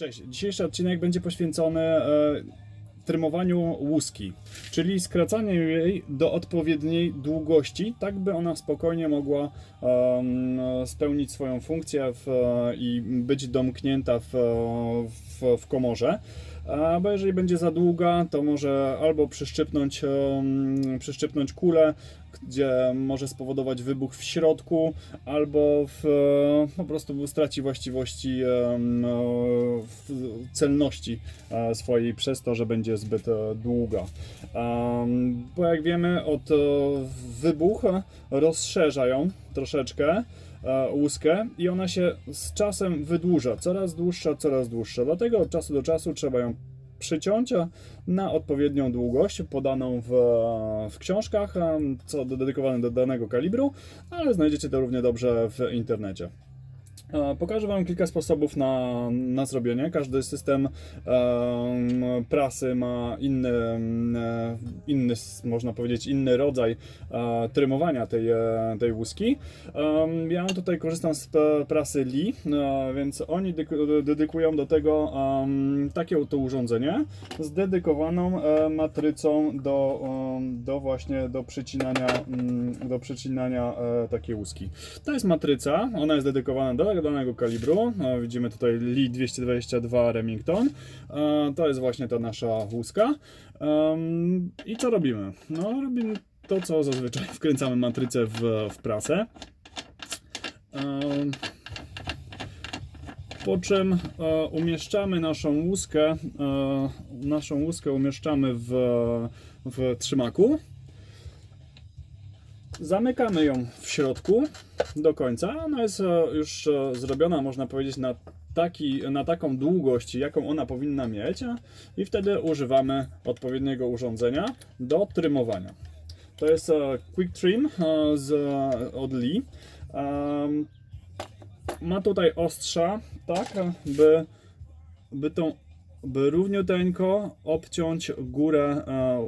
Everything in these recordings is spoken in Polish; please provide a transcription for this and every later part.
Cześć, dzisiejszy odcinek będzie poświęcony e, trymowaniu łuski, czyli skracaniu jej do odpowiedniej długości, tak by ona spokojnie mogła em, spełnić swoją funkcję w, i być domknięta w, w, w komorze. Bo jeżeli będzie za długa, to może albo przyszczypnąć, przyszczypnąć kulę, gdzie może spowodować wybuch w środku, albo w, e, po prostu straci właściwości e, celności e, swojej przez to, że będzie zbyt długa. Bo jak wiemy, od e, wybuch rozszerza ją troszeczkę łuskę i ona się z czasem wydłuża, coraz dłuższa, coraz dłuższa. Dlatego od czasu do czasu trzeba ją przyciąć e, na odpowiednią długość podaną w, w książkach, em, co dedykowane do danego kalibru, ale znajdziecie to równie dobrze w internecie. E, Pokażę Wam kilka sposobów na, na zrobienie. Każdy system em, prasy ma inny, e, inny, można powiedzieć, inny rodzaj e, trymowania tej, e, tej łuski. Em, Ja tutaj korzystam z p- prasy Lee, e, więc oni dyk- dedykują do tego em, takie oto urządzenie z dedykowaną e, matrycą do, em, do właśnie do przycinania, mm, do przycinania e, takiej łuski. To jest matryca, ona jest dedykowana do danego kalibru. E, Widzimy tutaj Lee 222 Remington. E, To jest właśnie ta nasza łuska. I co robimy? No, robimy to, co zazwyczaj wkręcamy matrycę w, w prasę. Po czym e, umieszczamy naszą łuskę, e, naszą łuskę umieszczamy w, w trzymaku. Zamykamy ją w środku do końca. Ona jest e, już e, zrobiona, można powiedzieć, na, taki, na taką długość, jaką ona powinna mieć, i wtedy używamy odpowiedniego urządzenia do trymowania. To jest e, Quick Trim z, od Lee. Ma tutaj ostrza, tak, by, by tą by równiuteńko obciąć górę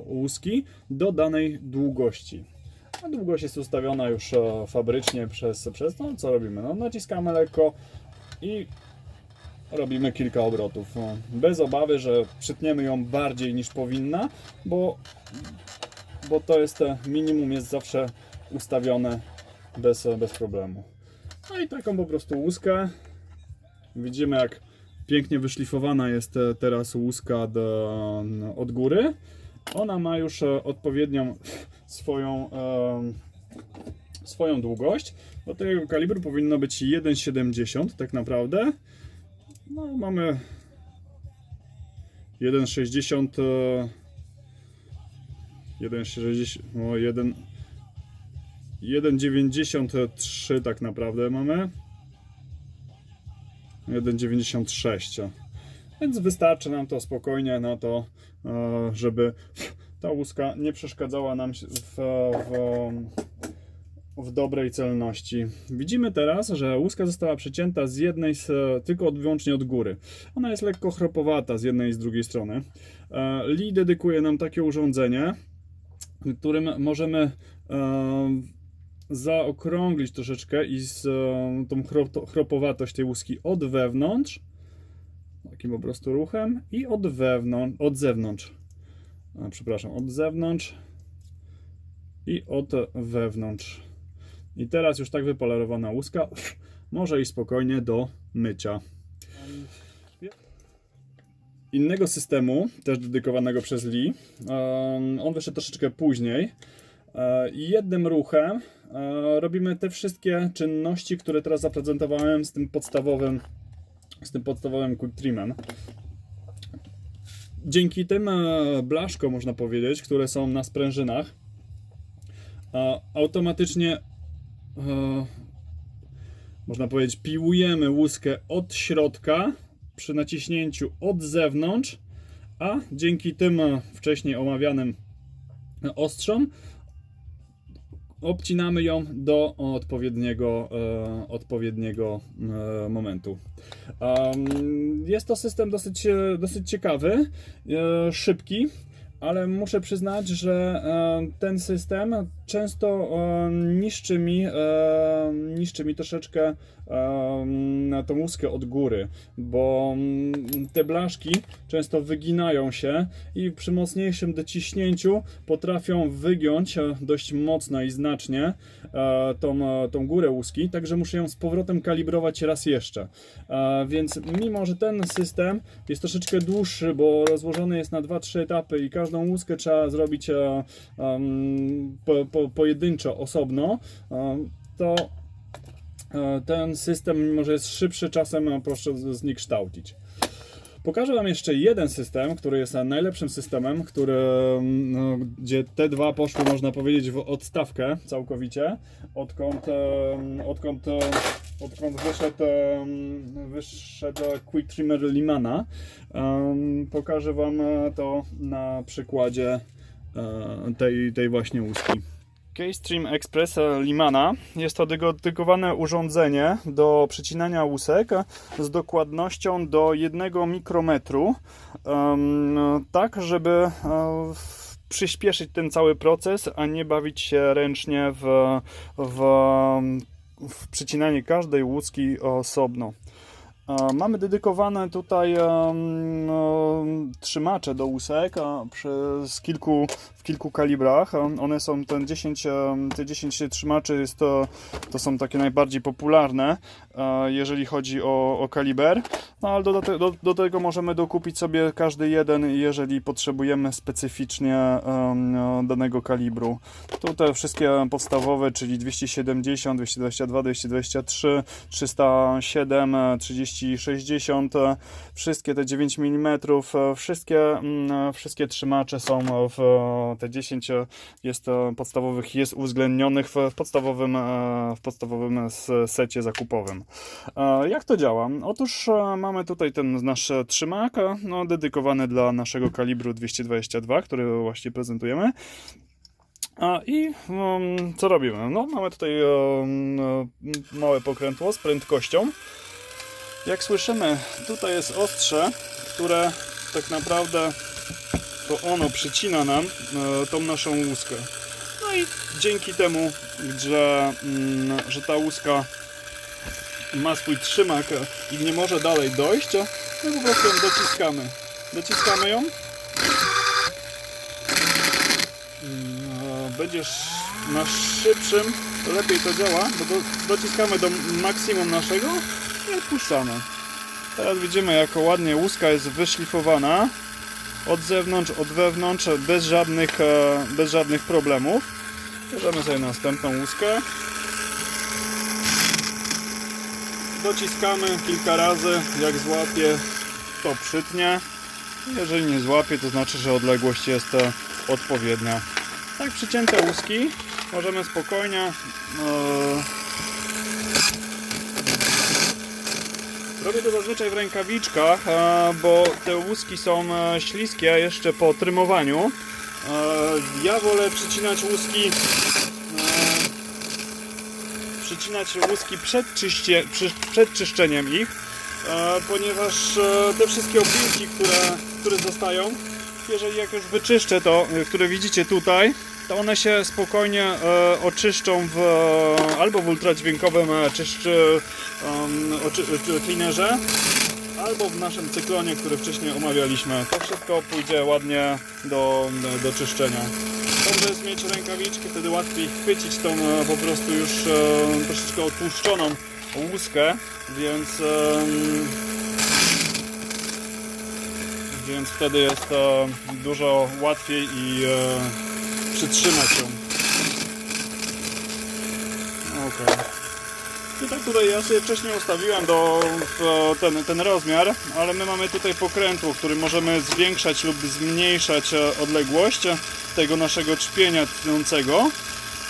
łuski do danej długości. Długość jest ustawiona już e, fabrycznie przez, przez to, co robimy? No, naciskamy lekko i robimy kilka obrotów. No, Bez obawy, że przytniemy ją bardziej niż powinna, bo, bo to jest minimum jest zawsze ustawione bez, bez problemu. No i taką po prostu łuskę. Widzimy jak pięknie wyszlifowana jest e, teraz łuska do, od góry. Ona ma już e, odpowiednią swoją, swoją długość. Do tego kalibru powinno być 1,70 tak naprawdę. No mamy 1,60 e, 1,60 no 1 1,93 tak naprawdę mamy. 1,96. Więc wystarczy nam to spokojnie na to, e, żeby ta łuska nie przeszkadzała nam w, w, w dobrej celności. Widzimy teraz, że łuska została przecięta z jednej, z, tylko od, wyłącznie od góry. Ona jest lekko chropowata z jednej i z drugiej strony. E, Lee dedykuje nam takie urządzenie, którym możemy e, zaokrąglić troszeczkę i z e, tą chrop- chropowatość tej łuski od wewnątrz, takim po prostu ruchem i od wewnątrz, od zewnątrz. A, przepraszam, od zewnątrz i od wewnątrz. I teraz już tak wypolerowana łuska może iść spokojnie do mycia. Innego systemu, też dedykowanego przez Lee, on wyszedł troszeczkę później. E, I jednym ruchem e, robimy te wszystkie czynności, które teraz zaprezentowałem z tym podstawowym, z tym podstawowym quick trimem. Dzięki tym e, blaszkom, można powiedzieć, które są na sprężynach, e, automatycznie e, można powiedzieć, piłujemy łuskę od środka przy naciśnięciu od zewnątrz, a dzięki tym wcześniej omawianym ostrzom obcinamy ją do odpowiedniego, e, odpowiedniego e, momentu. Jest to system dosyć, e, dosyć ciekawy, e, szybki, ale muszę przyznać, że e, ten system często e, niszczy mi, e, niszczy mi troszeczkę tą łuskę od góry, bo mm, te blaszki często wyginają się i przy mocniejszym dociśnięciu potrafią wygiąć dość mocno i znacznie e, tą, e, tą górę łuski, także muszę ją z powrotem kalibrować raz jeszcze. E, Więc mimo, że ten system jest troszeczkę dłuższy, bo rozłożony jest na 2-3 etapy i każdą łuskę trzeba zrobić pojedynczo, osobno, to ten system, mimo że jest szybszy, czasem e, proszę zniekształcić. Pokażę Wam jeszcze jeden system, który jest najlepszym systemem, który, mm, no, gdzie te dwa poszły, można powiedzieć, w odstawkę całkowicie, odkąd, em, odkąd, e, odkąd wyszedł, wyszedł Quick Trimmer Limana. Pokażę Wam e, to na przykładzie e, tej, tej właśnie łuski. Keystream Express Limana jest to dedykowane urządzenie do przycinania łusek z dokładnością do 1 mikrometru, tak żeby e, przyspieszyć ten cały proces, a nie bawić się ręcznie w, w, w przycinanie każdej łuski osobno. Mamy dedykowane tutaj no, trzymacze do łusek przez kilku, w kilku kalibrach. One są ten 10, em, te 10 trzymaczy jest to, to są takie najbardziej popularne, jeżeli chodzi o, o kaliber. No ale do, do, do tego możemy dokupić sobie każdy jeden, jeżeli potrzebujemy specyficznie no, danego kalibru. Tu te wszystkie podstawowe, czyli 270, 222, 223, 307, e, 30, 60, e, wszystkie te 9 mm, e, wszystkie, mm, e, wszystkie trzymacze są w e, te 10 e, jest podstawowych jest uwzględnionych w, podstawowym, w podstawowym secie zakupowym. Jak to działa? Otóż mamy tutaj ten nasz trzymak, no, dedykowany dla naszego kalibru 222, który właśnie prezentujemy. A i um, co robimy? No, mamy tutaj um, małe pokrętło z prędkością. Jak słyszymy, tutaj jest ostrze, które tak naprawdę to ono przycina nam e, tą naszą łuskę. No i dzięki temu, że, mm, że ta łuska ma swój trzymak i nie może dalej dojść, my po prostu ją dociskamy. Dociskamy ją Mm, będziesz na szybszym, lepiej to działa, bo do, dociskamy do maksimum naszego i odpuszczamy. Teraz widzimy, jak ładnie łuska jest wyszlifowana od zewnątrz, od wewnątrz, bez żadnych, e, bez żadnych problemów. Bierzemy sobie następną łuskę. Dociskamy kilka razy, jak złapie, to przytnie. Jeżeli nie złapie, to znaczy, że odległość jest e, odpowiednia. Tak przycięte łuski możemy spokojnie e, Robię to zazwyczaj w rękawiczkach, e, bo te łuski są e, śliskie jeszcze po trymowaniu. E, Ja wolę przycinać łuski przycinać łuski przed, czyście, przed czyszczeniem ich, ponieważ te wszystkie opiłki, które, które zostają, jeżeli jak już wyczyszczę to, które widzicie tutaj, to one się spokojnie e, oczyszczą w, e, albo w ultradźwiękowym e, czyszcz, um, oczy, czy- cleanerze, albo w naszym cyklonie, który wcześniej omawialiśmy. To wszystko pójdzie ładnie do, do, do czyszczenia. Dobrze jest mieć rękawiczki, wtedy łatwiej chwycić tą e, po prostu już e, troszeczkę otłuszczoną łuskę, więc em, więc wtedy jest e, dużo łatwiej i e, przytrzymać ją. Okej. I tak tutaj ja sobie wcześniej ustawiłem do, ten, ten rozmiar, ale my mamy tutaj pokrętło, którym możemy zwiększać lub zmniejszać e, odległość tego naszego czpienia tnącego.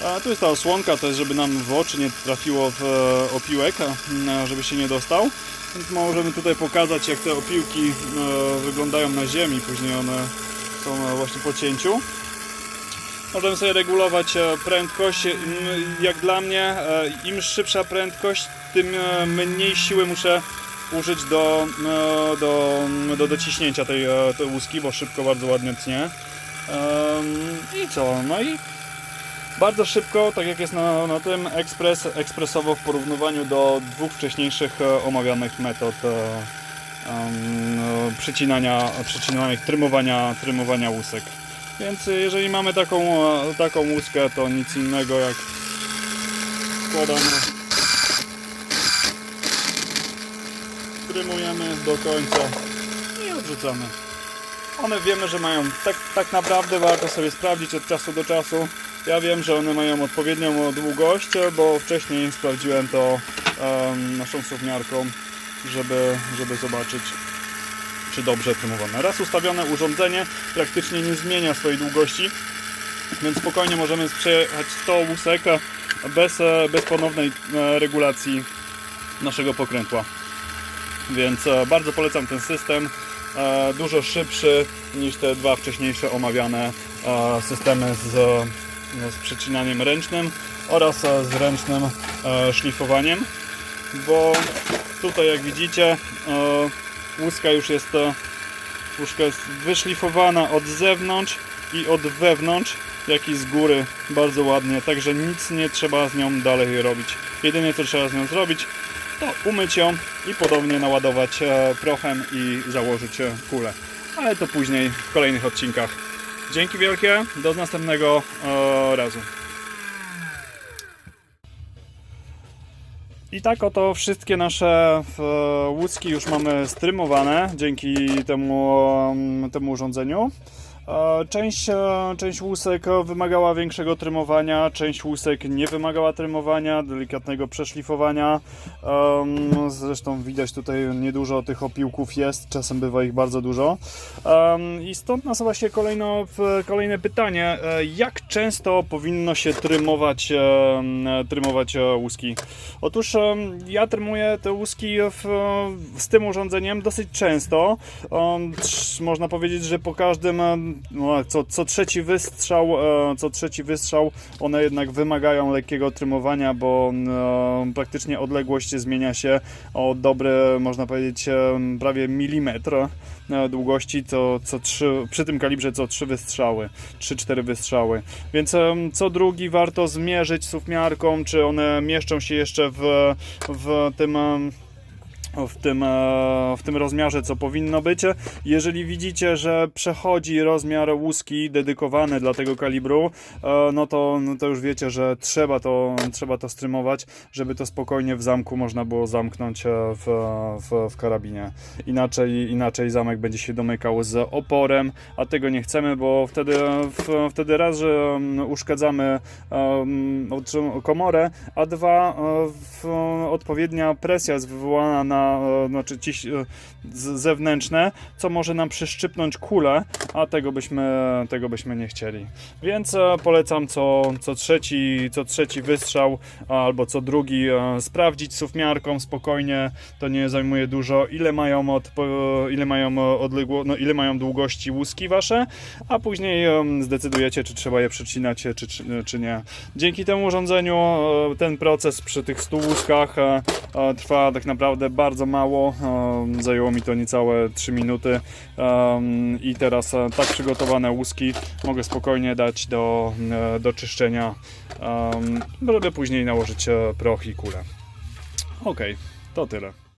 A tu jest ta osłonka też, żeby nam w oczy nie trafiło w e, opiłek, e, żeby się nie dostał. Więc możemy tutaj pokazać jak te opiłki e, wyglądają na ziemi, później one są właśnie po cięciu. Możemy sobie regulować e, prędkość. Jak dla mnie, e, im szybsza prędkość, tym e, mniej siły muszę użyć do, do, do dociśnięcia tej, tej łuski, bo szybko bardzo ładnie tnie. I co? No i bardzo szybko, tak jak jest na, na tym, ekspres, ekspresowo w porównywaniu do dwóch wcześniejszych omawianych metod e, przycinania, przycinanych, trymowania, trymowania łusek. Więc jeżeli mamy taką, taką łuskę, to nic innego jak składamy, trymujemy do końca i odrzucamy. One wiemy, że mają tak, tak naprawdę warto sobie sprawdzić od czasu do czasu. Ja wiem, że one mają odpowiednią długość, bo wcześniej sprawdziłem to em, naszą suwniarką, żeby, żeby zobaczyć, czy dobrze trymowane. Raz ustawione urządzenie praktycznie nie zmienia swojej długości, więc spokojnie możemy przejechać 100 łusek bez, e, bez ponownej e, regulacji naszego pokrętła. Więc e, bardzo polecam ten system. Dużo szybszy niż te dwa wcześniejsze omawiane systemy z, z przecinaniem ręcznym oraz z ręcznym szlifowaniem. Bo tutaj jak widzicie łuska już jest, e, łuska jest wyszlifowana od zewnątrz i od wewnątrz jak i z góry bardzo ładnie, także nic nie trzeba z nią dalej robić. Jedynie co trzeba z nią zrobić to umyć ją i podobnie naładować e, prochem i założyć e, kulę. Ale to później w kolejnych odcinkach. Dzięki wielkie, do następnego e, razu. I tak oto wszystkie nasze łuski już mamy strymowane dzięki temu, em, temu urządzeniu. E, Część, e, część łusek wymagała większego trymowania, część łusek nie wymagała trymowania, delikatnego przeszlifowania. Zresztą widać tutaj niedużo tych opiłków jest, czasem bywa ich bardzo dużo. I stąd nasuwa się kolejno, kolejne pytanie, e, jak często powinno się trymować, trymować łuski? Otóż ja trymuję te łuski w, z tym urządzeniem dosyć często. Można powiedzieć, że po każdym, co, co trzeci wystrzał, e, co trzeci wystrzał, one jednak wymagają lekkiego trymowania, bo em, praktycznie odległość zmienia się o dobre, można powiedzieć, em, prawie milimetr e, długości co, co trzy, przy tym kalibrze co trzy wystrzały, 3-4 wystrzały. Więc co drugi warto zmierzyć suwmiarką, czy one mieszczą się jeszcze w, w tym w tym, e, w tym rozmiarze, co powinno być. Jeżeli widzicie, że przechodzi rozmiar łuski dedykowany dla tego kalibru, e, no to, no to już wiecie, że trzeba to, trzeba to strymować, żeby to spokojnie w zamku można było zamknąć e, w, w, w karabinie. Inaczej, inaczej zamek będzie się domykał z oporem, a tego nie chcemy, bo wtedy, w, wtedy raz, że uszkadzamy komorę, a dwa, w, odpowiednia presja jest wywołana na, e, znaczy ciś, e, zewnętrzne, co może nam przyszczypnąć kulę, a tego byśmy, tego byśmy nie chcieli. Więc e, polecam co, co, trzeci, co trzeci wystrzał albo co drugi sprawdzić suwmiarką spokojnie, to nie zajmuje dużo, ile mają, odpo- ile mają odległo, no, ile mają długości łuski wasze, a później zdecydujecie, czy trzeba je przecinać, czy, czy, czy nie. Dzięki temu urządzeniu ten proces przy tych 100 łuskach trwa tak naprawdę bardzo mało. e, Zajęło mi to niecałe 3 minuty i teraz e, tak przygotowane łuski mogę spokojnie dać do, e, do czyszczenia, żeby później nałożyć e, proch i kulę. Okej, to tyle.